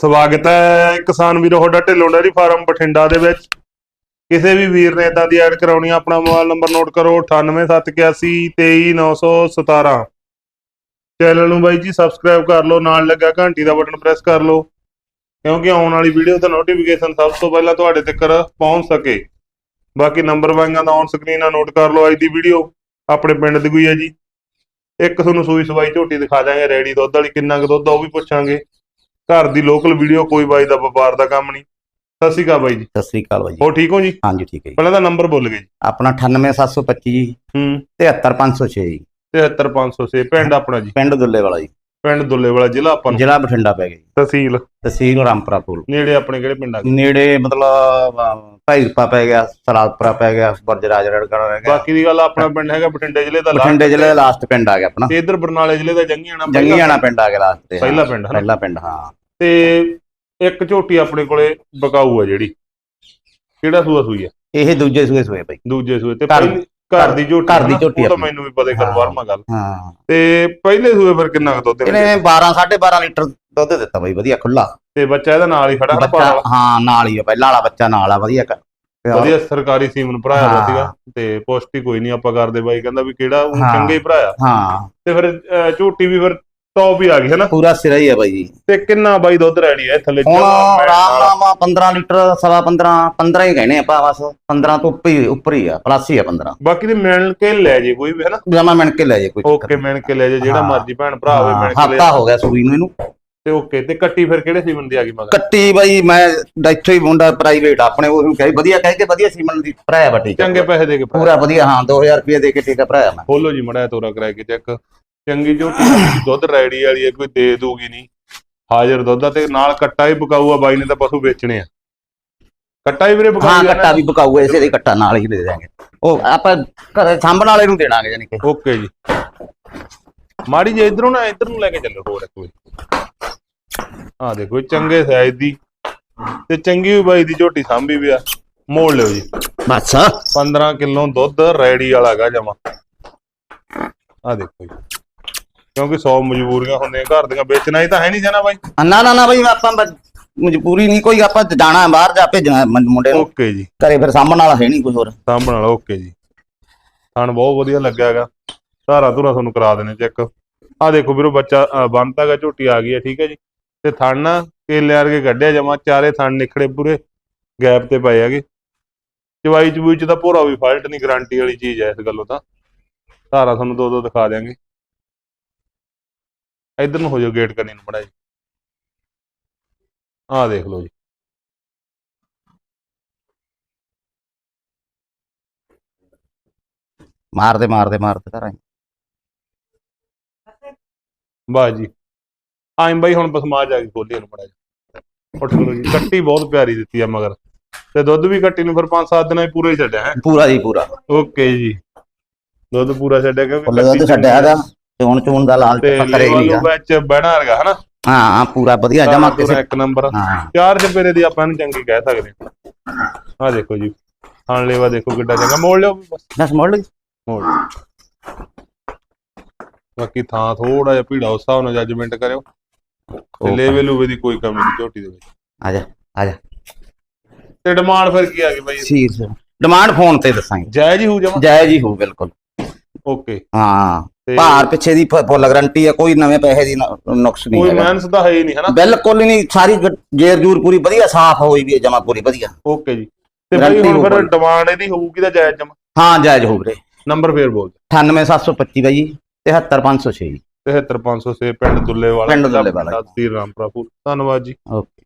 ਸਵਾਗਤ ਹੈ ਕਿਸਾਨ ਵੀਰੋ, ਤੁਹਾਡਾ ਢਿੱਲੋਂ ਡੈਰੀ ਫਾਰਮ ਬਠਿੰਡਾ ਦੇ ਵਿੱਚ। ਕਿਸੇ ਵੀ ਵੀਰ ਨੇ ਇਦਾਂ ਦੀ ਐਡ ਕਰਾਉਣੀ ਆ, ਆਪਣਾ ਮੋਬਾਈਲ ਨੰਬਰ ਨੋਟ ਕਰੋ 9871823917 ਚੈਨਲ ਨੂੰ ਬਾਈ ਜੀ ਸਬਸਕ੍ਰਾਈਬ ਕਰ ਲਓ, ਨਾਲ ਲੱਗਾ ਘੰਟੀ ਦਾ ਬਟਨ ਪ੍ਰੈਸ ਕਰ ਲਓ, ਕਿਉਂਕਿ ਆਉਣ ਵਾਲੀ ਵੀਡੀਓ ਦਾ ਨੋਟੀਫਿਕੇਸ਼ਨ ਸਭ ਤੋਂ ਪਹਿਲਾਂ ਤੁਹਾਡੇ ਤੱਕ ਪਹੁੰਚ ਸਕੇ। ਬਾਕੀ ਨੰਬਰ ਵਾਂਗਾਂ ਦਾ ਔਨ ਸਕਰੀਨ ਆ ਨੋਟ ਕਰ ਲਓ ਅੱਜ ਦੀ ਵੀਡੀਓ। ਆਪਣੇ ਪਿੰਡ ਦੀ ਕੋਈ ਹੈ ਜੀ। ਇੱਕ ਤੁਹਾਨੂੰ ਸੂਈ ਸਵਾਈ ਝੋਟੀ ਦਿਖਾ ਦਾਂਗੇ ਰੈਡੀ ਦੁੱਧ ਵਾਲੀ, ਕਿੰਨਾ ਕੁ ਦੁੱਧ ਆ ਉਹ ਵੀ ਪੁੱਛਾਂਗੇ। ਘਰ ਦੀ ਲੋਕਲ ਵੀਡੀਓ ਕੋਈ ਬਾਈ ਦਾ ਵਪਾਰ ਦਾ ਕੰਮ ਨਹੀਂ। ਸਤਿ ਸ਼੍ਰੀ ਅਕਾਲ ਬਾਈ ਜੀ। ਸਤਿ ਸ੍ਰੀ ਅਕਾਲ ਬਾਈ ਜੀ। ਹੋ ਠੀਕ ਹੋ ਜੀ? ਹਾਂਜੀ ਠੀਕ ਹੈ ਜੀ। ਪਹਿਲਾਂ ਤਾਂ ਨੰਬਰ ਬੋਲ ਗਏ ਜੀ। ਆਪਣਾ 98725 ਜੀ। ਹੂੰ। 73506 ਜੀ। 73506 ਪਿੰਡ ਆਪਣਾ ਜੀ। ਪਿੰਡ ਦੁੱਲੇ ਵਾਲਾ ਜੀ। ਪਿੰਡ ਦੁੱਲੇ ਵਾਲਾ ਜ਼ਿਲ੍ਹਾ ਆਪਾਂ ਨੂੰ। ਜ਼ਿਲ੍ਹਾ ਬਠਿੰਡਾ ਪੈ ਗਿਆ ਜੀ। ਤਹਿਸੀਲ। ਤਹਿਸੀਲ ਰਾਮਪੁਰਾ ਪੁਲ ਨੇੜੇ ਆਪਣੇ ਕਿਹੜੇ ਪਿੰਡ ਗਏ? ਨੇੜੇ ਮਤਲਬ ਭਾਈਰਪਾ ਪੈ ਗਿਆ ਸਲਾਦਪੁਰਾ ਪੈ ਗਿਆ ਬਰਜਰਾਜ ਰੜਕੜਾ ਪੈ ਗਿਆ। ਬਾਕੀ ਦੀ ਗੱਲ ਆਪਣਾ ਪਿੰਡ ਹੈਗਾ ਬਠਿੰਡੇ ਜ਼ਿਲ੍ਹੇ ਦਾ ਬਠਿੰਡੇ ਜ਼ਿਲ੍ਹੇ ਦਾ ਲਾਸਟ ਪਿੰਡ ਆ ਗਿਆ ਆਪਣਾ। ਤੇ ਇਧਰ ਬਰਨਾਲੇ ਜ਼ਿਲ੍ਹੇ ਦਾ ਜੰਗੀਆਣਾ ਜੰਗੀਆਣਾ ਪਿੰਡ ਆ ਗਿਆ ਲਾਸਟ ਤੇ। ਪਹਿਲਾ ਪਿੰਡ ਪਹਿਲਾ ਪਿੰਡ ਹਾਂ। ਤੇ ਇੱਕ ਝੋਟੀ ਆਪਣੇ ਕੋਲੇ ਬਕਾਊ ਆ ਜਿਹੜੀ। ਕਿਹੜਾ ਸੂਆ ਸੂਈ ਆ? ਇਹ ਦੂਜੇ ਸੂਏ ਸੂਏ ਬਾਈ। ਦੂਜੇ ਸੂਏ ਤੇ ਘਰ- ਪਹਿਲੀ ਘਰ ਦੀ ਝੋਟੀ ਘਰ ਦੀ ਨਾ, ਝੋਟੀ ਉਹ ਤਾਂ ਆਪਣੀ। ਮੈਨੂੰ ਵੀ ਪਤਾ ਕਰ ਹਾਂ। ਵਰਮਾ ਗੱਲ। ਹਾਂ। ਤੇ ਪਹਿਲੇ ਸੂਏ ਫਿਰ ਕਿੰਨਾ ਕੁ ਦੁੱਧ ਦਿੰਦੇ ਇਹਨੇ? 12 12.5 ਲੀਟਰ ਦੁੱਧ ਦਿੱਤਾ ਬਾਈ ਵਧੀਆ ਖੁੱਲਾ ਤੇ ਬੱਚਾ ਇਹਦਾ ਨਾਲ ਹੀ ਖੜਾ ਨਾ ਬੱਚਾ ਪਾਲਾ। ਹਾਂ ਨਾਲ ਹੀ ਆ ਪਹਿਲਾਂ ਵਾਲਾ ਬੱਚਾ ਨਾਲ ਆ ਵਧੀਆ ਕ- ਵਧੀਆ ਸਰਕਾਰੀ ਸੀਮਨ ਭਰਾਇਆ ਹੋਇਆ ਹਾਂ। ਸੀਗਾ ਤੇ ਪੋਸਟੀ ਕੋਈ ਨਹੀਂ ਆਪਾਂ ਕਰਦੇ ਬਾਈ ਕਹਿੰਦਾ ਵੀ ਕਿਹੜਾ ਉਹ ਹਾਂ। ਚੰਗੇ ਹੀ ਭਰਾਇਆ। ਹਾਂ। ਤੇ ਫਿਰ ਅਹ, ਝੋਟੀ ਵੀ ਫਿਰ ਟੌਪ ਹੀ ਆ ਗਈ ਹੈ ਨਾ ਪੂਰਾ ਸਿਰਾ ਹੀ ਆ ਬਾਈ ਜੀ। ਤੇ ਕਿੰਨਾ ਬਾਈ ਦੁੱਧ ਰੈਡੀ ਹੈ ਥੱਲੇ ਹੁਣ ਆਰਾਮ ਨਾਲ। ਨਾਲ 15 ਲੀਟਰ ਸਵਾ 15 15 ਹੀ ਕਹਿਣੇ ਆਪਾਂ ਬਸ। 15 ਤੋਂ ਉੱਪਰ ਹੀ ਉੱਪਰ ਹੀ ਆ ਪਲੱਸ ਹੀ ਆ 15 ਬਾਕੀ ਦੇ ਮਿਲ ਕੇ ਲੈ ਜੇ ਕੋਈ ਵੀ ਹੈ ਨਾ ਜਮਾ ਮਿਣ ਕੇ ਲੈ ਜੇ ਕੋਈ ਓਕੇ ਮਿਲ ਕੇ ਲੈ ਜੇ ਜਿਹੜਾ ਹਾਂ। ਮਰਜ਼ੀ ਭੈਣ ਭਰਾ ਹੋਵੇ ਮਿਲ ਕੇ ਲੈ ਹਫਤਾ ਹੋ ਗਿਆ ਸੂਈ ਨੂੰ ਇਹਨੂੰ। ਤੇ ਓਕੇ ਤੇ ਕੱਟੀ ਫਿਰ ਕਿਹੜੇ ਸੀਮਨ ਦੀ ਆ ਗਈ ਮਗਰ? ਕੱਟੀ ਬਾਈ ਮੈਂ ਇੱਥੋਂ ਹੀ ਮੁੰਡਾ ਪ੍ਰਾਈਵੇਟ ਆਪਣੇ ਉਹ ਕਹੇ ਵਧੀਆ ਕਹਿ ਕੇ ਵਧੀਆ ਸੀਮਨ ਦੀ ਭਰਾਇਆ ਬਟੀ ਚੰਗੇ ਪੈਸੇ ਦੇ ਕੇ ਪੂਰਾ ਵਧੀਆ ਹਾਂ 2000 ਰੁਪਏ ਦੇ ਕੇ ਟੀਕਾ ਭਰਾਇਆ ਮੈਂ। ਖੋਲੋ ਜੀ ਮੜਾ ਤੋਰਾ ਕਰਾ ਕੇ ਚੈੱਕ। ਚੰਗੀ ਝੋਟੀ ਦੁੱਧ ਰੈਡੀ ਵਾਲੀ ਹੈ ਕੋਈ ਦੇ ਦੂਗੀ ਨਹੀਂ। ਹਾਜ਼ਰ ਦੁੱਧ ਆ ਤੇ ਨਾਲ ਕੱਟਾ ਹੀ ਪਕਾਊਗਾ ਬਾਈ ਨੇ ਤਾਂ ਪਸ਼ੂ ਵੇਚਣੇ ਆ। ਕੱਟਾ ਹੀ ਵੀਰੇ ਪਕਾਊ ਹਾਂ ਕੱਟਾ ਵੀ ਪਕਾਊਗਾ ਇਸੇ ਦੇ ਕੱਟਾ ਨਾਲ ਹੀ ਦੇ ਦਿਆਂਗੇ। ਉਹ ਆਪਾਂ ਘਰੇ ਸਾਂਭਣ ਵਾਲੇ ਨੂੰ ਦੇਣਾਗੇ ਜਾਨੀ ਕਿ। ਓਕੇ ਜੀ। ਮਾੜੀ ਜੇ ਇਧਰੋਂ ਨਾ ਇਧਰ ਨੂੰ ਲੈ ਕੇ ਚੱਲੋ ਹੋਰ ਕੋਈ ਆ ਦੇਖੋ ਚੰਗੇ ਸਾਈਜ਼ ਦੀ ਤੇ ਚੰਗੀ ਵੀ ਬਾਈ ਦੀ ਝੋਟੀ ਸਾਂਭੀ ਵੀ ਆ। ਮੋੜ ਲਿਓ ਜੀ। ਬਸ। 15 ਕਿਲੋ ਦੁੱਧ ਰੈਡੀ ਵਾਲਾ ਗਾ ਜਮਾ। ਆ ਦੇਖੋ ਜੀ। ਕਿਉਂਕਿ 100 ਮਜਬੂਰੀਆਂ ਹੁੰਦੀਆਂ ਘਰ ਦੀਆਂ ਵੇਚਣਾ ਹੀ ਤਾਂ ਹੈ ਨਹੀਂ ਜਨਾ ਬਾਈ। ਨਾ ਨਾ ਨਾ ਬਾਈ ਆਪਾਂ ਮਜਬੂਰੀ ਨਹੀਂ ਕੋਈ ਆਪਾਂ ਜਾਣਾ ਬਾਹਰ ਜਾ ਭੇਜਣਾ ਮੁੰ- ਮੁੰਡੇ ਨੂੰ। ਓਕੇ ਜੀ। ਘਰੇ ਫਿਰ ਸਾਂਭਣ ਵਾਲਾ ਹੈ ਨਹੀਂ ਕੋਈ ਹੋਰ। ਸਾਂਭਣ ਵਾਲਾ ਓਕੇ ਜੀ। ਥਣ ਬਹੁਤ ਵਧੀਆ ਲੱਗਿਆ ਹੈਗਾ। ਧਾਰਾ ਧੁਰਾ ਤੁਹਾਨੂੰ ਕਰਾ ਦੇਣੇ ਚੈੱਕ। ਆ ਦੇਖੋ ਵੀਰੋ ਬੱਚਾ ਬੰਨਤਾ ਗਾ ਝੋਟੀ ਆ ਗਈ ਹੈ ਠੀਕ ਹੈ ਜੀ। ਤੇ ਥਣ ਨਾ ਕੇਲੇ ਵਰਗੇ ਕੱਢਿਆ ਜਮਾ ਚਾਰੇ ਥਣ ਨਿਖੜੇ ਪੂਰੇ ਗੈਪ ਤੇ ਪਏ ਹੈਗੇ। ਚਵਾਈ ਚਬੂਈ ਚ ਤਾਂ ਭੋਰਾ ਵੀ ਫਾਲਟ ਨਹੀਂ ਗਾਰੰਟੀ ਵਾਲੀ ਚੀਜ਼ ਹੈ ਇਸ ਗੱਲੋਂ ਤਾਂ। ਧਾਰਾ ਤੁਹਾਨੂੰ ਦੋ ਦੋ ਦਿਖਾ ਦਿਆਂਗੇ। ਇਧਰ ਨੂੰ ਹੋ ਜਾਓ ਗੇਟ ਕਰਨੀ ਨੂੰ ਮੜਾ ਜੀ ਆਹ ਦੇਖ ਲਓ ਜੀ। ਮਾਰਦੇ ਮਾਰਦੇ ਮਾਰਦੇ ਘਰਾਂ ਵਾਹ ਜੀ। ਆਇਂ ਬਾਈ ਹੁਣ ਬਸਮਾਜ ਆ ਗਈ ਖੋਲੀ ਇਹਨੂੰ ਮੜਾ ਜੀ ਉੱਠ ਲਓ ਜੀ। ਕੱਟੀ ਬਹੁਤ ਪਿਆਰੀ ਦਿੱਤੀ ਆ ਮਗਰ। ਤੇ ਦੁੱਧ ਵੀ ਕੱਟੀ ਨੂੰ ਫਿਰ 5-7 ਦਿਨਾਂ ਹੀ ਪੂਰਾ ਹੀ ਛੱਡਿਆ ਹੈ? ਪੂਰਾ ਜੀ ਪੂਰਾ। ਓਕੇ ਜੀ। ਦੁੱਧ ਪੂਰਾ ਛੱਡਿਆ ਕਿਉਂਕਿ ਦੁੱਧ ਛੱਡਿਆ ਹੈਗਾ ਚੋਣ ਚੋਣ ਦਾ ਲਾਲ ਤੇ ਪੱਕਰੇ ਹੀ ਨਹੀਂਗਾ ਲੇਵਲ ਵਿੱਚ ਬਹਿਣਾ ਹੈਗਾ ਹਨਾ? ਹਾਂ ਹਾਂ ਪੂਰਾ ਵਧੀਆ ਜਮਾ ਪੂਰਾ ਕਿਸੇ ਇੱਕ ਨੰਬਰ ਹਾਂ। ਚਾਰ ਚਪੇਰੇ ਦੀ ਆਪਾਂ ਨੂੰ ਚੰਗੀ ਕਹਿ ਸਕਦੇ ਹਾਂ। ਆਹ ਦੇਖੋ ਜੀ ਖਾਣ ਲੈਵਾ ਦੇਖੋ ਕਿੱਡਾ ਚੰਗਾ। ਮੋੜ ਲਿਓ ਬਸ। ਮੋੜ ਲਈ। ਮੋੜ। ਬਾਕੀ ਥਾਂ ਥੋੜਾ ਜਿਹਾ ਭੀੜਾ ਉਸ ਹਿਸਾਬ ਨਾਲ ਜੱਜਮੈਂਟ ਕਰਿਓ। ਤੇ ਲੈਵਲ ਉਵੇ ਦੀ ਕੋਈ ਕਮੀ ਨਹੀਂ ਝੋਟੀ ਦੇ ਵਿੱਚ। ਆ ਜਾ ਆ ਜਾ। ਤੇ ਡਿਮਾਂਡ ਫਿਰ ਕੀ ਆ ਗਈ ਬਾਈ? ਸੀਰ ਡਿਮਾਂਡ ਫੋਨ ਤੇ ਦੱਸਾਂਗੇ। ਜਾਇਜ਼ ਹੀ ਹੋ ਜਾਵਾਂ ਜਾਇਜ਼ ਹੀ ਹੋ ਬਿਲਕੁਲ। ਓਕੇ ਹਾਂ। ਤੇ ਭਾਰ ਪਿੱਛੇ ਦੀ ਫੁੱਲ ਗਰੰਟੀ ਹੈ ਕੋਈ ਨਵੇਂ ਪੈਸੇ ਦੀ ਨ- ਨੁਕਸ ਨਹੀਂ ਕੋਈ ਮਿਹਨਤ ਤਾਂ ਹੈ ਹੀ ਨਹੀਂ ਹਨਾ? ਬਿਲਕੁਲ ਹੀ ਨਹੀਂ ਸਾਰੀ ਜੇਰ ਜੂਰ ਪੂਰੀ ਵਧੀਆ ਸਾਫ਼ ਹੋਈ ਵੀ ਹੈ ਜਮਾ ਪੂਰੀ ਵਧੀਆ। ਓਕੇ ਜੀ। ਤੇ ਬਾਈ ਹੁਣ ਫਿਰ। ਡਿਮਾਂਡ ਇਹਦੀ ਹੋਊਗੀ ਤਾਂ ਜਾਇਜ਼ ਜਮਾ? ਹਾਂ ਜਾਇਜ਼ ਹੋ ਵੀਰੇ। ਨੰਬਰ ਫੇਰ ਬੋਲ। 98725 ਬਾਈ 73506 73506 ਪਿੰਡ ਦੁੱਲੇ ਵਾਲਾ ਪਿੰਡ ਦੁੱਲੇਵਾਲਾ। ਤਹਿਸੀਲ ਰਾਮਪੁਰਾ ਧੰਨਵਾਦ ਜੀ। ਓਕੇ।